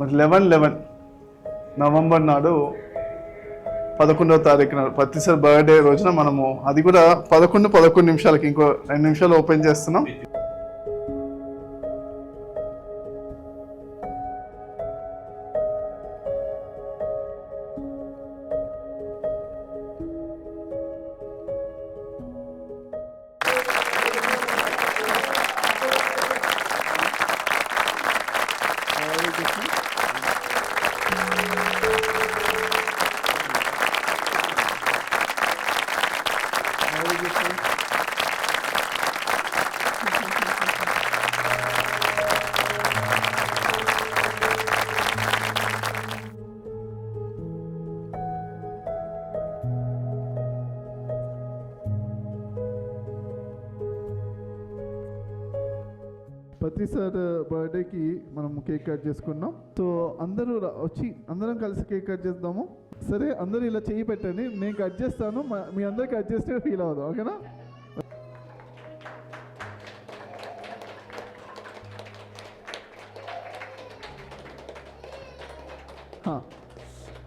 మరి eleven eleven. November నాడు పదకొండవ తారీఖు నాడు ప్రతిసారి బర్త్డే రోజున మనము అది కూడా పదకొండు పదకొండు నిమిషాలకి ఇంకో రెండు నిమిషాలు ఓపెన్ చేస్తున్నాం. ప్రతిసారి బర్త్డేకి మనం కేక్ కట్ చేసుకున్నాం. సో అందరూ రా- వచ్చి అందరం కలిసి కేక్ కట్ చేద్దాము. సరే అందరూ ఇలా చేయి పెట్టండి. నేను కట్ చేస్తాను. మీ అందరు కట్ చేస్తే ఫీల్ అవ్వదు ఓకేనా?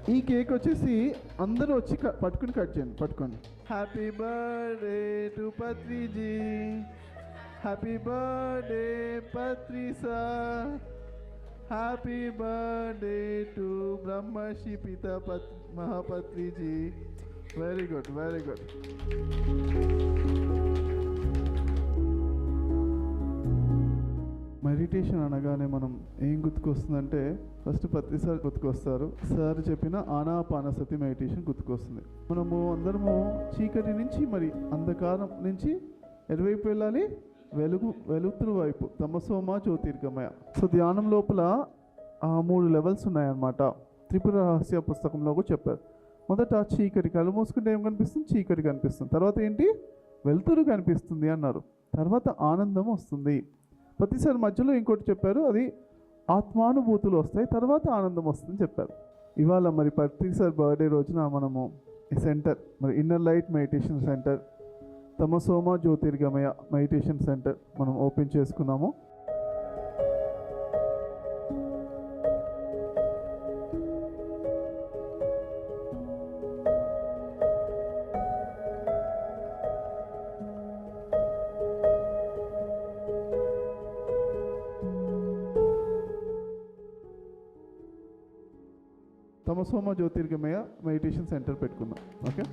ఈ కేక్ వచ్చేసి అందరూ వచ్చి క- పట్టుకుని కట్ చేయండి. పట్టుకోండి. Happy birthday to Patriji happy birthday పత్రిసా happy birthday to Brahmashri పిత పత్ మహాపత్రిజీ very good very good meditation అనగానే మనం ఏం గుర్తుకొస్తుందంటే ఫస్ట్ ప్రతిసారి గుర్తుకొస్తారు. సార్ చెప్పిన ఆనాపానసతి మెడిటేషన్ గుర్తుకొస్తుంది. మనము అందరము చీకటి నుంచి మరి అంధకారం నుంచి ఎటువైపు వెళ్ళాలి వెలుగు వెలుతురు వైపు తమసోమ జ్యోతిర్గమయ. సో ధ్యానం లోపల ఆ మూడు లెవెల్స్ ఉన్నాయన్నమాట. త్రిపుర రహస్య పుస్తకంలో కూడా చెప్పారు. మొదట చీకటి కళ్ళు మూసుకుంటే ఏం కనిపిస్తుంది? చీకటి కనిపిస్తుంది. తర్వాత ఏంటి? వెలుతురు కనిపిస్తుంది అన్నారు. తర్వాత ఆనందం వస్తుంది. ప్రతిసారి మధ్యలో ఇంకోటి చెప్పారు. అది ఆత్మానుభూతులు వస్తాయి తర్వాత ఆనందం వస్తుంది చెప్పారు. ఇవాళ మరి ప్రతిసారి బర్త్డే రోజున మనము ఈ సెంటర్ మరి inner light meditation centre తమసోమ జ్యోతిర్గమయ meditation centre మనం ఓపెన్ చేసుకున్నాము. తమసోమ జ్యోతిర్గమయ మెడిటేషన్ సెంటర్ పెట్టుకుందాం ఓకే?